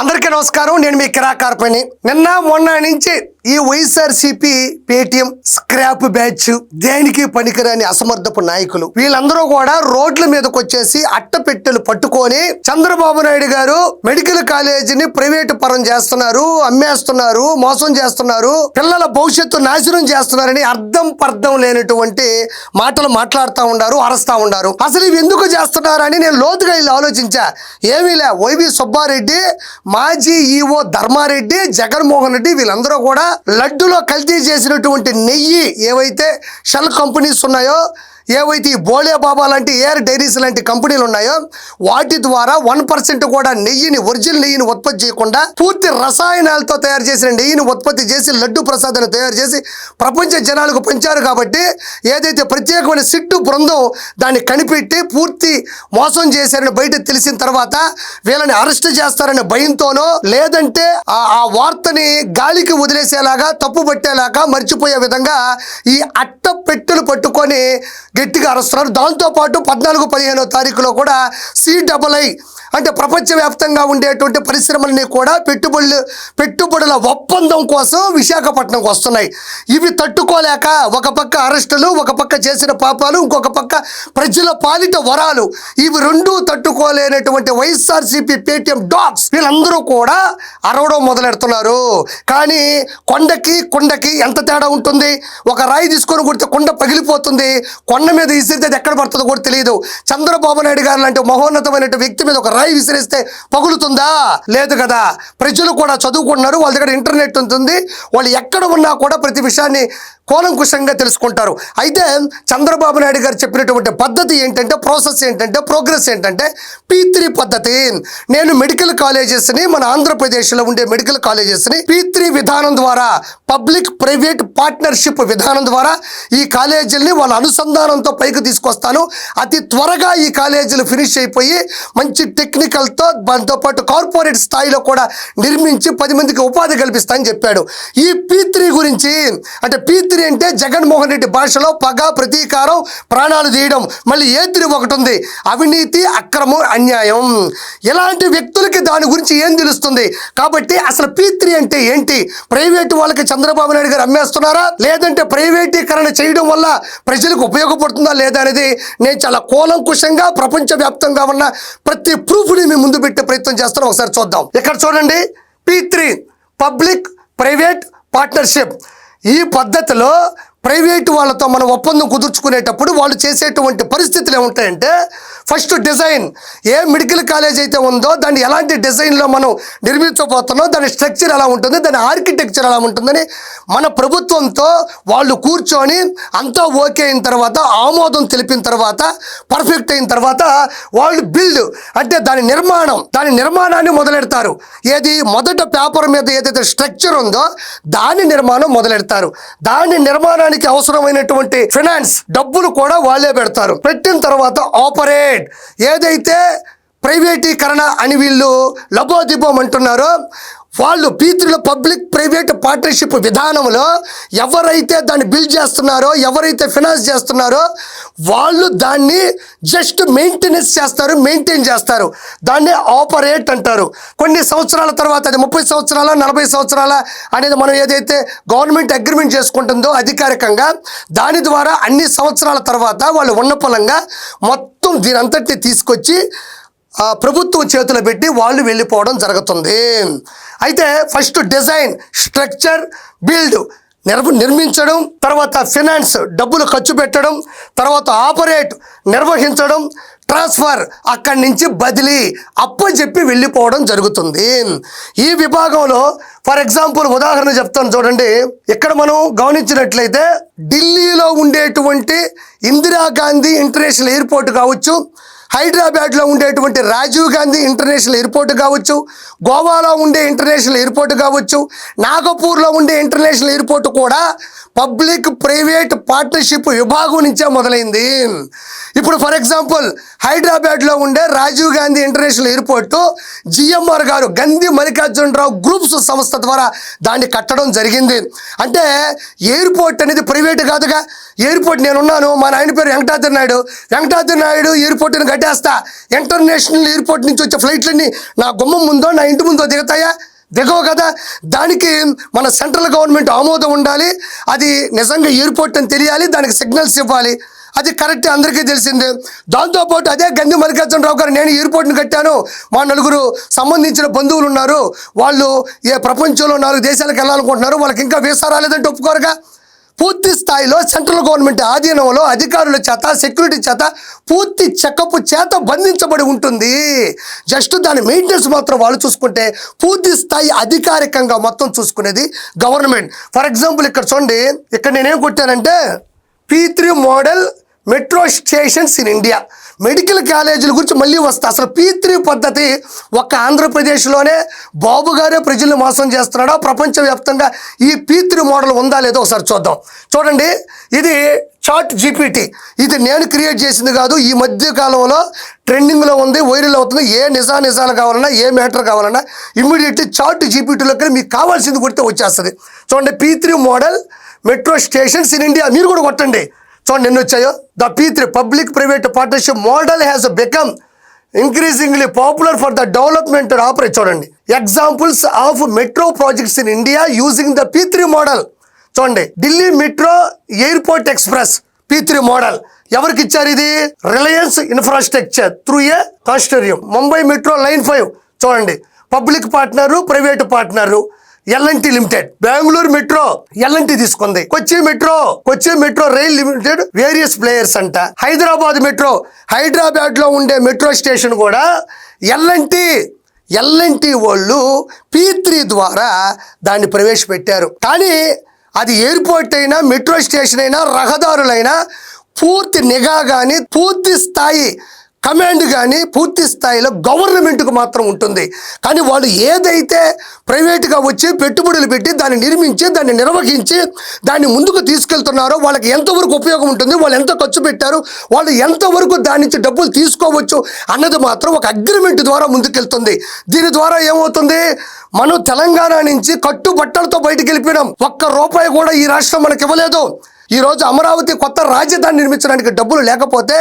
అందరికీ నమస్కారం. నేను మీ కిరాకార్పని నిన్న మొన్న నుంచి ఈ వైఎస్ఆర్సీపీ పేటిఎం స్క్రాప్ బ్యాచ్ దేనికి పనికిరాని అసమర్థపు నాయకులు? వీళ్ళందరూ కూడా రోడ్ల మీదకి వచ్చేసి అట్టపెట్టెలు పట్టుకొని చంద్రబాబు నాయుడు గారు మెడికల్ కాలేజీని ప్రైవేటు పరం చేస్తున్నారు అమ్మేస్తున్నారు మోసం చేస్తున్నారు పిల్లల భవిష్యత్తు నాశనం చేస్తున్నారని అర్థం పర్థం లేనటువంటి మాటలు మాట్లాడుతూ ఉన్నారు అరస్తా ఉన్నారు అసలు ఇవి ఎందుకు చేస్తున్నారని నేను లోతుగా వెళ్ళి ఆలోచించా. ఏమీ లే వైవి సుబ్బారెడ్డి మాజీ ఈఓ ధర్మారెడ్డి జగన్మోహన్ రెడ్డి వీళ్ళందరూ కూడా లడ్డులో కల్తీ చేసినటువంటి నెయ్యి ఏవైతే షెల్ కంపెనీస్ ఉన్నాయో ఏవైతే ఈ బోలే బాబా లాంటి ఎయిర్ డైరీస్ లాంటి కంపెనీలు ఉన్నాయో వాటి ద్వారా వన్ పర్సెంట్ కూడా నెయ్యిని ఒరిజినల్ నెయ్యిని ఉత్పత్తి చేయకుండా పూర్తి రసాయనాలతో తయారు చేసిన నెయ్యిని ఉత్పత్తి చేసి లడ్డు ప్రసాదాన్ని తయారు చేసి ప్రపంచ జనాలకు పంచారు కాబట్టి ఏదైతే ప్రత్యేకమైన సిట్టు బృందం దాన్ని కనిపెట్టి పూర్తి మోసం చేశారని బయట తెలిసిన తర్వాత వీళ్ళని అరెస్ట్ చేస్తారనే భయంతోనో లేదంటే ఆ వార్తని గాలికి వదిలేసేలాగా తప్పు పట్టేలాగా మర్చిపోయే విధంగా ఈ అట్ట పెట్టులు పట్టుకొని గట్టిగా అరుస్తున్నారు. దాంతోపాటు పద్నాలుగు పదిహేనో తారీఖులో కూడా సి డబల్ ఐ అంటే ప్రపంచవ్యాప్తంగా ఉండేటువంటి పరిశ్రమల్ని కూడా పెట్టుబడులు పెట్టుబడుల ఒప్పందం కోసం విశాఖపట్నంకు వస్తున్నాయి. ఇవి తట్టుకోలేక ఒక పక్క అరెస్టులు ఒక పక్క చేసిన పాపాలు ఇంకొక పక్క ప్రజల పాలిట వరాలు. ఇవి రెండు తట్టుకోలేనటువంటి వైఎస్ఆర్సీపీ పేటిఎం డాగ్స్ వీళ్ళందరూ కూడా అరవడం మొదలెడుతున్నారు. కానీ కొండకి కొండకి ఎంత తేడా ఉంటుంది? ఒక రాయి తీసుకొని కొడితే కొండ పగిలిపోతుంది. కొండ మీద ఇసిరితే అది ఎక్కడ పడుతుందో కూడా తెలియదు చంద్రబాబు నాయుడు గారు లాంటి మహోన్నతమైన వ్యక్తి మీద ఒక రాయి విసిరిస్తే పగులుతుందా? లేదు కదా. ప్రజలు కూడా చదువుకుంటున్నారు వాళ్ళ దగ్గర ఇంటర్నెట్ ఉంటుంది వాళ్ళు ఎక్కడ ఉన్నా కూడా ప్రతి విషయాన్ని కూలంకుషంగా తెలుసుకుంటారు. అయితే చంద్రబాబు నాయుడు గారు చెప్పినటువంటి పద్ధతి ఏంటంటే ప్రాసెస్ ఏంటంటే ప్రోగ్రెస్ ఏంటంటే పీ త్రీ పద్ధతి. నేను మెడికల్ కాలేజెస్ని మన ఆంధ్రప్రదేశ్లో ఉండే మెడికల్ కాలేజెస్ని పీ త్రీ విధానం ద్వారా పబ్లిక్ ప్రైవేట్ పార్ట్నర్షిప్ విధానం ద్వారా ఈ కాలేజీల్ని వాళ్ళ అనుసంధానంతో పైకి తీసుకొస్తాను. అతి త్వరగా ఈ కాలేజీలు ఫినిష్ అయిపోయి మంచి టెక్నికల్తో దాంతోపాటు కార్పొరేట్ స్థాయిలో కూడా నిర్మించి పది మందికి ఉపాధి కల్పిస్తా అని చెప్పాడు. ఈ పీత్రి గురించి అంటే పీత్రి అంటే జగన్మోహన్ రెడ్డి భాషలో పగ ప్రతీకారం ప్రాణాలు తీయడం. మళ్ళీ ఏత్రి ఒకటి ఉంది? అవినీతి అక్రమం అన్యాయం. ఇలాంటి వ్యక్తులకి దాని గురించి ఏం తెలుస్తుంది? కాబట్టి అసలు పీత్రి అంటే ఏంటి? ప్రైవేటు వాళ్ళకి చంద్రబాబు నాయుడు గారు అమ్మేస్తున్నారా? లేదంటే ప్రైవేటీకరణ చేయడం వల్ల ప్రజలకు ఉపయోగపడుతుందా లేదా అనేది నేను చాలా కూలంకుశంగా ప్రపంచవ్యాప్తంగా ఉన్న ప్రతి ప్రూఫ్ని మేము ముందు పెట్టే ప్రయత్నం చేస్తాను ఒకసారి చూద్దాం. ఇక్కడ చూడండి? P three public private partnership ఈ పద్ధతిలో ప్రైవేటు వాళ్ళతో మనం ఒప్పందం కుదుర్చుకునేటప్పుడు వాళ్ళు చేసేటువంటి పరిస్థితులు ఏముంటాయంటే first design a medical college అయితే ఉందో దాన్ని ఎలాంటి డిజైన్లో మనం నిర్మించబోతున్నాం దాని స్ట్రక్చర్ ఎలా ఉంటుంది దాని ఆర్కిటెక్చర్ ఎలా ఉంటుందని మన ప్రభుత్వంతో వాళ్ళు కూర్చొని అంతా ఓకే అయిన తర్వాత ఆమోదం తెలిపిన తర్వాత పర్ఫెక్ట్ అయిన తర్వాత వాళ్ళు బిల్డ్ అంటే దాని నిర్మాణం దాని నిర్మాణాన్ని మొదలెడతారు. ఏది? మొదట పేపర్ మీద ఏదైతే స్ట్రక్చర్ ఉందో దాని నిర్మాణం మొదలెడతారు. దాని నిర్మాణానికి అవసరమైనటువంటి ఫినాన్స్ డబ్బులు కూడా వాళ్ళే పెడతారు. పెట్టిన తర్వాత ఆపరేట్. ఏదైతే ప్రైవేటీకరణ అని వీళ్ళు లబోదిబం అంటున్నారో వాళ్ళు పీత్రుల పబ్లిక్ ప్రైవేట్ పార్ట్నర్షిప్ విధానంలో ఎవరైతే దాన్ని బిల్డ్ చేస్తున్నారో ఎవరైతే ఫినాన్స్ చేస్తున్నారో వాళ్ళు దాన్ని జస్ట్ మెయింటెనెన్స్ చేస్తారు మెయింటైన్ చేస్తారు. దాన్ని ఆపరేట్ అంటారు. కొన్ని సంవత్సరాల తర్వాత అది ముప్పై సంవత్సరాల నలభై సంవత్సరాల అనేది మనం ఏదైతే గవర్నమెంట్ అగ్రిమెంట్ చేసుకుంటుందో అధికారికంగా దాని ద్వారా అన్ని సంవత్సరాల తర్వాత వాళ్ళు ఉన్న పొలంగా మొత్తం దీని అంతటి తీసుకొచ్చి ప్రభుత్వం చేతులు పెట్టి వాళ్ళు వెళ్ళిపోవడం జరుగుతుంది. అయితే ఫస్ట్ డిజైన్ స్ట్రక్చర్ బిల్డ్ నిర్వ నిర్మించడం తర్వాత ఫినాన్స్ డబ్బులు ఖర్చు పెట్టడం తర్వాత ఆపరేట్ నిర్వహించడం ట్రాన్స్ఫర్ అక్కడి నుంచి బదిలీ అప్పచెప్పి వెళ్ళిపోవడం జరుగుతుంది. ఈ విభాగంలో ఫర్ ఎగ్జాంపుల్ ఉదాహరణ చెప్తాను చూడండి. ఇక్కడ మనం గమనించినట్లయితే ఢిల్లీలో ఉండేటువంటి ఇందిరాగాంధీ ఇంటర్నేషనల్ ఎయిర్పోర్ట్ కావచ్చు హైదరాబాద్లో ఉండేటువంటి రాజీవ్ గాంధీ ఇంటర్నేషనల్ ఎయిర్పోర్ట్ కావచ్చు గోవాలో ఉండే ఇంటర్నేషనల్ ఎయిర్పోర్ట్ కావచ్చు నాగపూర్లో ఉండే ఇంటర్నేషనల్ ఎయిర్పోర్ట్ కూడా పబ్లిక్ ప్రైవేట్ పార్ట్నర్షిప్ విభాగం నుంచే మొదలైంది. ఇప్పుడు ఫర్ ఎగ్జాంపుల్ హైదరాబాద్లో ఉండే Rajiv Gandhi international airport GMR గారు గంధి మల్లికార్జునరావు గ్రూప్స్ సంస్థ ద్వారా దాన్ని కట్టడం జరిగింది. అంటే ఎయిర్పోర్ట్ అనేది ప్రైవేట్ కాదుగా. ఎయిర్పోర్ట్ నేనున్నాను మా నాయన పేరు వెంకటాద్రి నాయుడు. వెంకటాద్రి నాయుడు ఎయిర్పోర్ట్ని కట్టేస్తా. ఇంటర్నేషనల్ ఎయిర్పోర్ట్ నుంచి వచ్చే ఫ్లైట్లన్నీ నా గుమ్మం ముందో నా ఇంటి ముందో దిగుతాయా? దిగవు కదా? దానికి మన సెంట్రల్ గవర్నమెంట్ ఆమోదం ఉండాలి. అది నిజంగా ఎయిర్పోర్ట్ అని తెలియాలి దానికి సిగ్నల్స్ ఇవ్వాలి. అది కరెక్ట్ అందరికీ తెలిసిందే. దాంతోపాటు అదే గంది మల్లికార్జునరావు గారు నేను ఎయిర్పోర్ట్ని కట్టాను. మా నలుగురు సంబంధించిన బంధువులు ఉన్నారు. వాళ్ళు ఏ ప్రపంచంలో నాలుగు దేశాలకు వెళ్ళాలనుకుంటున్నారు. వాళ్ళకి ఇంకా వీసా రాలేదంటే ఒప్పుకోరుగా? పూర్తి స్థాయిలో సెంట్రల్ గవర్నమెంట్ ఆధీనంలో అధికారుల చేత సెక్యూరిటీ చేత పూర్తి చెకప్ చేత బంధించబడి ఉంటుంది. జస్ట్ దాని మెయింటెనెన్స్ మాత్రం వాళ్ళు చూసుకుంటే పూర్తి స్థాయి అధికారికంగా మొత్తం చూసుకునేది గవర్నమెంట్. ఫర్ ఎగ్జాంపుల్ ఇక్కడ చూడండి ఇక్కడ నేనేం కొట్టానంటే P three model metro stations in India. Medical కాలేజీల గురించి మళ్ళీ వస్తా. అసలు పీ త్రీ పద్ధతి ఒక్క ఆంధ్రప్రదేశ్లోనే బాబు గారే ప్రజల్ని మోసం చేస్తున్నాడా? ప్రపంచవ్యాప్తంగా ఈ పీ త్రీ మోడల్ ఉందా లేదో ఒకసారి చూద్దాం. చూడండి ఇది చాట్ జీపీటీ. ఇది నేను క్రియేట్ చేసింది కాదు ఈ మధ్య కాలంలో ట్రెండింగ్లో ఉంది వైరల్ అవుతుంది. ఏ నిజా నిజాలు కావాలన్నా ఏ మ్యాటర్ కావాలన్నా ఇమ్మీడియట్లీ చాట్ జీపీటీలోకి మీకు కావాల్సింది కొడితే వచ్చేస్తుంది. చూడండి P three model metro stations in India. మీరు కూడా కొట్టండి. చూడండి ఎన్ని వచ్చాయో? The P three public private partnership model has become increasingly popular for the development operate చూడండి. Examples of metro projects in India using the P three model చూడండి. Delhi metro airport express P three model ఎవరికి ఇచ్చారు ఇది? Reliance infrastructure through a consortium Mumbai metro line five చూడండి. Public partner private partner LNT limited Bengaluru metro LNT తీసుకుంది. Kochi metro Kochi metro rail limited various players అంట. Hyderabad metro హైదరాబాద్లో ఉండే metro station కూడా L&T L&T వాళ్ళు P three ద్వారా దాన్ని ప్రవేశపెట్టారు. కానీ అది ఎయిర్పోర్ట్ అయినా మెట్రో స్టేషన్ అయినా రహదారులైనా పూర్తి నిఘా కానీ పూర్తి స్థాయి కమాండ్ కానీ పూర్తి స్థాయిలో గవర్నమెంట్కు మాత్రం ఉంటుంది. కానీ వాళ్ళు ఏదైతే ప్రైవేట్గా వచ్చి పెట్టుబడులు పెట్టి దాన్ని నిర్మించి దాన్ని నిర్వహించి దాన్ని ముందుకు తీసుకెళ్తున్నారో వాళ్ళకి ఎంతవరకు ఉపయోగం ఉంటుంది వాళ్ళు ఎంత ఖర్చు పెట్టారు వాళ్ళు ఎంతవరకు దాని నుంచి డబ్బులు తీసుకోవచ్చు అన్నది మాత్రం ఒక అగ్రిమెంట్ ద్వారా ముందుకెళ్తుంది. దీని ద్వారా ఏమవుతుంది? మనం తెలంగాణ నుంచి కట్టుబట్టలతో బయటకు వెళ్ళిపోయినాం. ఒక్క రూపాయి కూడా ఈ రాష్ట్రం మనకి ఇవ్వలేదు. ఈరోజు అమరావతి కొత్త రాజధాని నిర్మించడానికి డబ్బులు లేకపోతే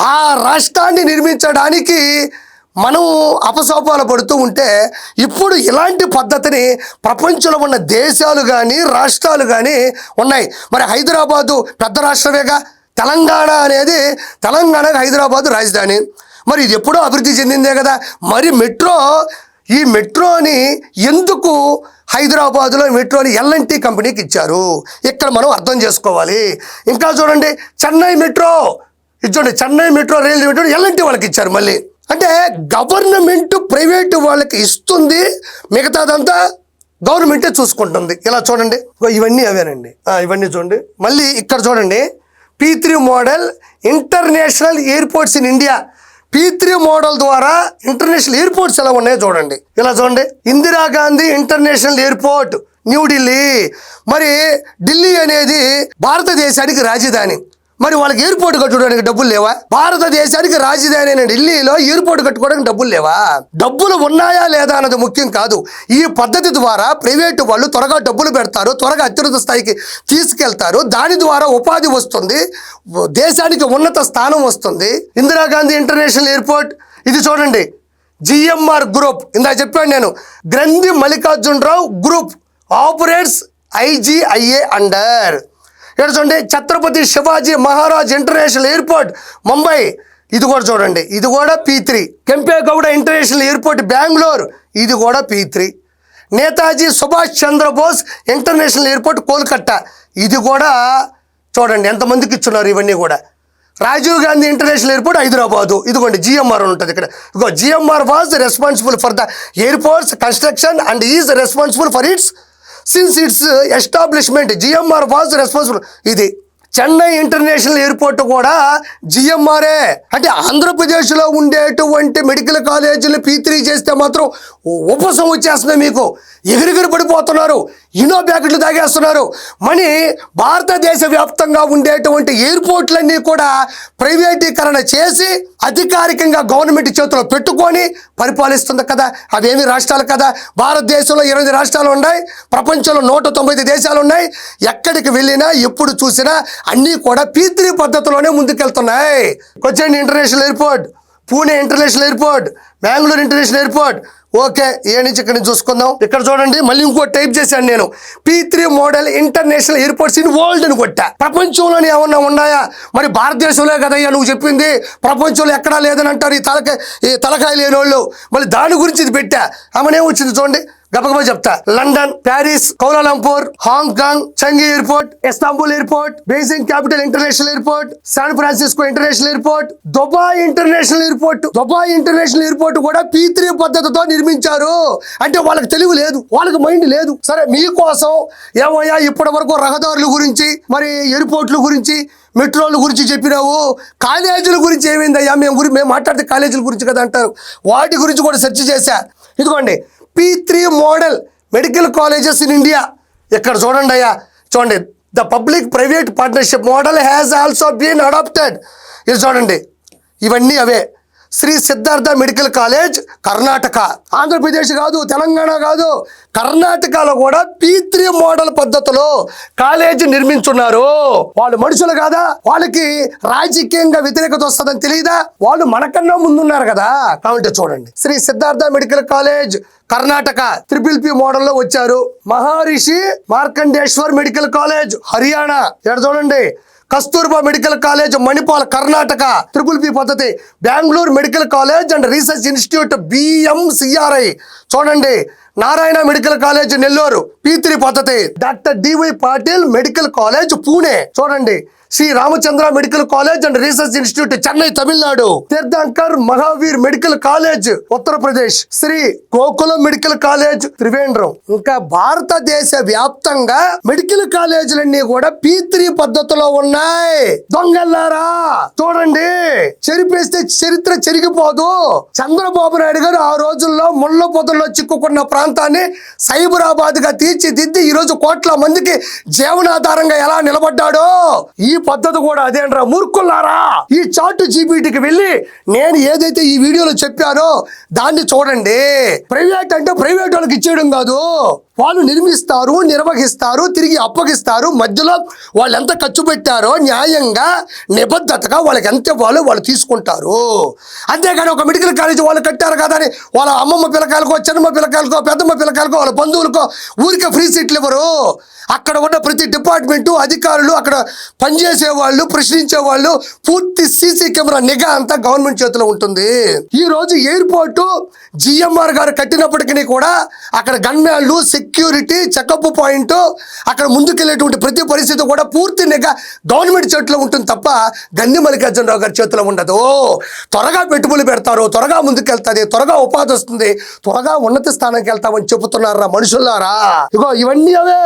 ఆ రాష్ట్రాన్ని నిర్మించడానికి మనం అపసోపాలు పడుతూ ఉంటే ఇప్పుడు ఇలాంటి పద్ధతిని ప్రపంచంలో ఉన్న దేశాలు కానీ రాష్ట్రాలు కానీ ఉన్నాయి. మరి హైదరాబాదు పెద్ద రాష్ట్రమేగా? తెలంగాణ అనేది తెలంగాణకు హైదరాబాదు రాజధాని. మరి ఇది ఎప్పుడో అభివృద్ధి చెందిందే కదా? మరి మెట్రో ఈ మెట్రోని ఎందుకు హైదరాబాదులో మెట్రోని ఎల్ఎన్టీ కంపెనీకి ఇచ్చారు? ఇక్కడ మనం అర్థం చేసుకోవాలి. ఇంకా చూడండి చెన్నై మెట్రో ఇచ్చోండి చెన్నై మెట్రో రైల్ లిమిటెడ్ ఎలాంటి వాళ్ళకి ఇచ్చారు మళ్ళీ? అంటే గవర్నమెంట్ ప్రైవేట్ వాళ్ళకి ఇస్తుంది మిగతాదంతా గవర్నమెంటే చూసుకుంటుంది. ఇలా చూడండి. ఇవన్నీ అవేనండి. ఇవన్నీ చూడండి. మళ్ళీ ఇక్కడ చూడండి. P three model international airports in India. P three model ద్వారా ఇంటర్నేషనల్ ఎయిర్పోర్ట్స్ ఎలా ఉన్నాయో చూడండి. ఇలా చూడండి. ఇందిరాగాంధీ ఇంటర్నేషనల్ ఎయిర్పోర్ట్ న్యూఢిల్లీ మరి ఢిల్లీ అనేది భారతదేశానికి రాజధాని. మరి వాళ్ళకి ఎయిర్పోర్ట్ కట్టుకోవడానికి డబ్బులు లేవా? భారతదేశానికి రాజధాని అయిన ఢిల్లీలో ఎయిర్పోర్ట్ కట్టుకోవడానికి డబ్బులు లేవా? డబ్బులు ఉన్నాయా లేదా అన్నది ముఖ్యం కాదు. ఈ పద్ధతి ద్వారా ప్రైవేటు వాళ్ళు త్వరగా డబ్బులు పెడతారు త్వరగా అత్యున్నత స్థాయికి తీసుకెళ్తారు. దాని ద్వారా ఉపాధి వస్తుంది దేశానికి ఉన్నత స్థానం వస్తుంది. ఇందిరాగాంధీ ఇంటర్నేషనల్ ఎయిర్పోర్ట్ ఇది చూడండి. GMR group. ఇందా చెప్పాను నేను. Grandhi Mallikarjunarao group. Operates IGIA under. ఇక్కడ చూడండి ఛత్రపతి శివాజీ మహారాజ్ ఇంటర్నేషనల్ ఎయిర్పోర్ట్ ముంబై. ఇది కూడా చూడండి. ఇది కూడా P three. Kempegowda international airport Bengaluru. ఇది కూడా P three. Netaji Subhash Chandrabose international airport Kolkata ఇది కూడా చూడండి. ఎంతమందికి ఇచ్చున్నారు ఇవన్నీ కూడా? Rajiv Gandhi international airport Hyderabad. ఇదిగోండి జిఎంఆర్ ఉంటుంది ఇక్కడ. ఇదిగో GMR was responsible for the airports construction and is responsible for its since its establishment GMR was responsible ఇది చెన్నై ఇంటర్నేషనల్ ఎయిర్పోర్ట్ కూడా జిఎంఆర్ఏ. అంటే ఆంధ్రప్రదేశ్లో ఉండేటువంటి మెడికల్ కాలేజీలు పీ త్రీ చేస్తే మాత్రం ఉపసం వచ్చేస్తుంది మీకు. ఎగిరిగిరి పడిపోతున్నారు. ఇనో ప్యాకెట్లు తాగేస్తున్నారు. మని భారతదేశ వ్యాప్తంగా ఉండేటువంటి ఎయిర్పోర్ట్లన్నీ కూడా ప్రైవేటీకరణ చేసి అధికారికంగా గవర్నమెంట్ చేతిలో పెట్టుకొని పరిపాలిస్తుంది కదా. అవేమి రాష్ట్రాలు కదా? భారతదేశంలో ఇరవై రాష్ట్రాలు ఉన్నాయి. ప్రపంచంలో నూట తొంభై దేశాలు ఉన్నాయి. ఎక్కడికి వెళ్ళినా ఎప్పుడు చూసినా అన్నీ కూడా పీ త్రీ పద్ధతిలోనే ముందుకెళ్తున్నాయి. కొచ్చేయండి international airport Pune international airport Bengaluru international airport. Okay ఏ నుంచి ఇక్కడ నుంచి చూసుకుందాం. ఇక్కడ చూడండి మళ్ళీ ఇంకో టైప్ చేశాను నేను. P three model international airports in world అని కొట్టా. ప్రపంచంలోనే ఏమన్నా ఉన్నాయా? మరి భారతదేశంలో కదయ్యా నువ్వు చెప్పింది. ప్రపంచంలో ఎక్కడా లేదని అంటారు ఈ తలకాయ ఈ తలకాయ లేని వాళ్ళు మళ్ళీ దాని గురించి ఇది పెట్టా. ఆమెనే వచ్చింది చూడండి. గబగబా చెప్తా. London Paris Kuala Lumpur Hong Kong Changi airport Istanbul airport Beijing capital international airport San Francisco international airport Dubai international airport Dubai international airport కూడా పీ త్రీ పద్ధతితో నిర్మించారు. అంటే వాళ్ళకి తెలివి లేదు వాళ్ళకి మైండ్ లేదు. సరే మీకోసం ఏమయ్యా ఇప్పటి వరకు రహదారుల గురించి మరి ఎయిర్పోర్ట్ల గురించి మెట్రోల గురించి చెప్పినావు. కాలేజీల గురించి ఏమైందయ్యా? మేము గురి మేము మాట్లాడితే కాలేజీల గురించి కదా అంటారు. వాటి గురించి కూడా సెర్చ్ చేశా. ఇదిగోండి P three model medical colleges in India ఇక్కడ చూడండి అయ్యా? చూడండి. The public private partnership model has also been adopted ఇది చూడండి. ఇవన్నీ అవే. Shri Siddhartha medical college Karnataka. Andhra Pradesh కాదు తెలంగాణ కాదు కర్ణాటకలో కూడా పీ త్రీ మోడల్ పద్ధతిలో కాలేజీ నిర్మించున్నారు. వాళ్ళు మనుషులు కాదా? వాళ్ళకి రాజకీయంగా వ్యతిరేకత వస్తుందని తెలియదా? వాళ్ళు మనకన్నా ముందున్నారు కదా? కాబట్టి చూడండి. Shri Siddhartha medical college Karnataka triple P మోడల్లో వచ్చారు. Maharshi Markandeshwar medical college Haryana. ఇక్కడ చూడండి. Kasturba medical college Manipal Karnataka triple B పద్ధతి Bengaluru medical college and research institute BMCRI చూడండి Narayana medical college Nellore P three పద్ధతి. Doctor DY Patil medical college Pune. చూడండి Shri Ramachandra medical college and research institute Chennai Tamil Nadu. Tirthankar Mahaveer medical college Uttar Pradesh. Shri Gokulam medical college Trivandrum ఇంకా భారతదేశ వ్యాప్తంగా medical కాలేజీలన్నీ కూడా P three పద్ధతిలో ఉన్నాయి. దొంగల్లారా! చూడండి చెరిపేస్తే చరిత్ర చెరిగిపోదు. చంద్రబాబు నాయుడు గారు ఆ రోజుల్లో ముళ్ళ పొదల్లో చిక్కుకున్న ప్రాంతాన్ని సైబరాబాద్గా తీర్చిదిద్ది ఈరోజు కోట్ల మందికి జీవనాధారంగా ఎలా నిలబడ్డాడో ఈ పద్ధతి కూడా అదేంట్రా? మూర్ఖుల్లారా? ఈ చాటు జీబీటీకి వెళ్ళి నేను ఏదైతే ఈ వీడియోలో చెప్పానో దాన్ని చూడండి. ప్రైవేట్ అంటే ప్రైవేట్ వాళ్ళకి ఇచ్చేయడం కాదు. వాళ్ళు నిర్మిస్తారు నిర్వహిస్తారు తిరిగి అప్పగిస్తారు. మధ్యలో వాళ్ళు ఎంత ఖర్చు పెట్టారో న్యాయంగా నిబద్ధతగా వాళ్ళకి ఎంత ఇవ్వాలో వాళ్ళు తీసుకుంటారు. అంతేగాని ఒక మెడికల్ కాలేజీ వాళ్ళు కట్టారు కదా అని వాళ్ళ అమ్మమ్మ పిల్లకాయలకో చిన్నమ్మ పిల్లకాయలకో పెద్దమ్మ పిల్లకాయలకో వాళ్ళ బంధువులకో ఊరికే ఫ్రీ సీట్లు ఇవ్వరు. అక్కడ ఉన్న ప్రతి డిపార్ట్మెంటు అధికారులు అక్కడ పనిచేసే వాళ్ళు ప్రశ్నించే వాళ్ళు పూర్తి సీసీ కెమెరా నిఘా అంతా గవర్నమెంట్ చేతిలో ఉంటుంది. ఈ రోజు ఎయిర్పోర్టు జిఎంఆర్ గారు కట్టినప్పటికీ కూడా అక్కడ గన్మ్యాన్లు సెక్యూరిటీ చెకప్ పాయింట్ అక్కడ ముందుకెళ్ళేటువంటి ప్రతి పరిస్థితి కూడా పూర్తి నిఘా గవర్నమెంట్ చేతిలో ఉంటుంది తప్ప గన్ని మల్లికార్జున రావు గారి చేతిలో ఉండదు. త్వరగా పెట్టుబడులు పెడతారు త్వరగా ముందుకెళ్తుంది త్వరగా ఉపాధి వస్తుంది త్వరగా ఉన్నత స్థానానికి వెళ్తామని చెబుతున్నారా మనుషులారా? ఇగో ఇవన్నీ అవే.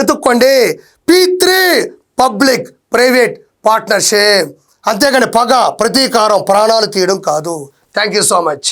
ఎత్తుక్కోండి. P three public private partnership అంతేగాని పగ ప్రతీకారం ప్రాణాలు తీయడం కాదు. Thank you so much